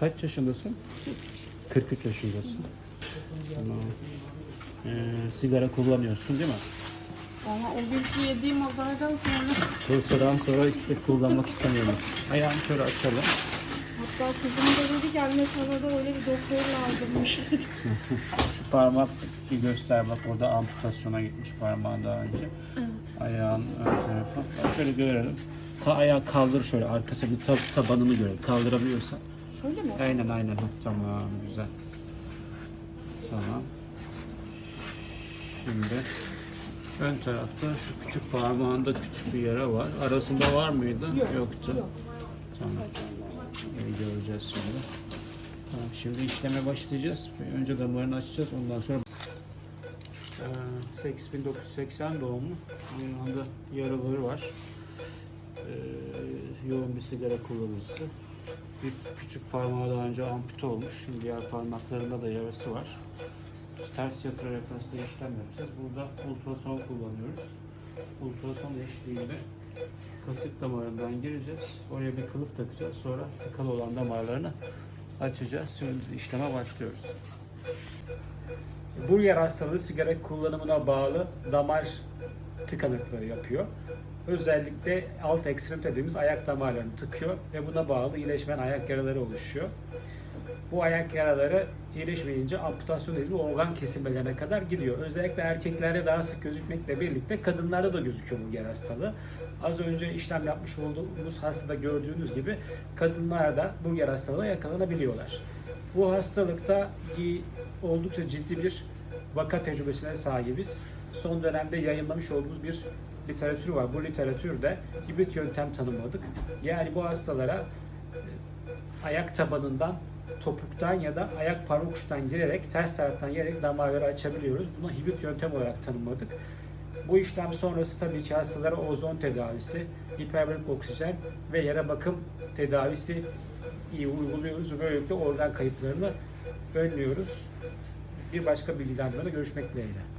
Kaç yaşındasın? 43 yaşındasın. Tamam. Ee, sigara kullanıyorsun değil mi? Ama o günkü yediğim azardan sonra Fırçadan sonra işte kullanmak istemiyorum. Ayağını şöyle açalım. hatta kızım da dedi ki anne sana da öyle bir doktor lazımmış dedi. Şu parmak bir göster bak orada amputasyona gitmiş parmağın daha önce. Ayağın ön tarafı. Bak şöyle görelim. Ha, ayağı kaldır şöyle arkası bir tab- tabanını görelim. Kaldırabiliyorsan. Öyle mi? Aynen aynen. Tamam güzel. Tamam. Şimdi ön tarafta şu küçük parmağında küçük bir yara var. Arasında var mıydı? Yoktu. Yok. Tamam. Ee, göreceğiz şimdi. Tamam, şimdi işleme başlayacağız. Önce damarını açacağız. Ondan sonra ee, 8980 doğumlu. Aynı anda yaraları var. Ee, yoğun bir sigara kullanıcısı. Bir küçük parmağı daha önce ampute olmuş. Şimdi diğer parmaklarında da yarası var. Ters yatırarak hasta işlem yapacağız. Burada ultrason kullanıyoruz. Ultrason eşliğinde kasık damarından gireceğiz. Oraya bir kılıf takacağız. Sonra tıkalı olan damarlarını açacağız. Şimdi işleme başlıyoruz. Burger hastalığı sigara kullanımına bağlı damar tıkanıklığı yapıyor. Özellikle alt ekstremite dediğimiz ayak damarlarını tıkıyor ve buna bağlı iyileşmeyen ayak yaraları oluşuyor. Bu ayak yaraları iyileşmeyince amputasyon dediğimiz organ kesilmelerine kadar gidiyor. Özellikle erkeklerde daha sık gözükmekle birlikte kadınlarda da gözüküyor bu yer hastalığı. Az önce işlem yapmış olduğumuz hastada gördüğünüz gibi kadınlarda bu yer hastalığı yakalanabiliyorlar. Bu hastalıkta oldukça ciddi bir vaka tecrübesine sahibiz. Son dönemde yayınlamış olduğumuz bir literatür var. Bu literatürde hibrit yöntem tanımladık. Yani bu hastalara e, ayak tabanından, topuktan ya da ayak parmak uçtan girerek, ters taraftan girerek damarları açabiliyoruz. Bunu hibrit yöntem olarak tanımladık. Bu işlem sonrası tabii ki hastalara ozon tedavisi, hiperbarik oksijen ve yara bakım tedavisi iyi uyguluyoruz böylelikle organ kayıplarını önlüyoruz. Bir başka bilgilendirmede görüşmek dileğiyle.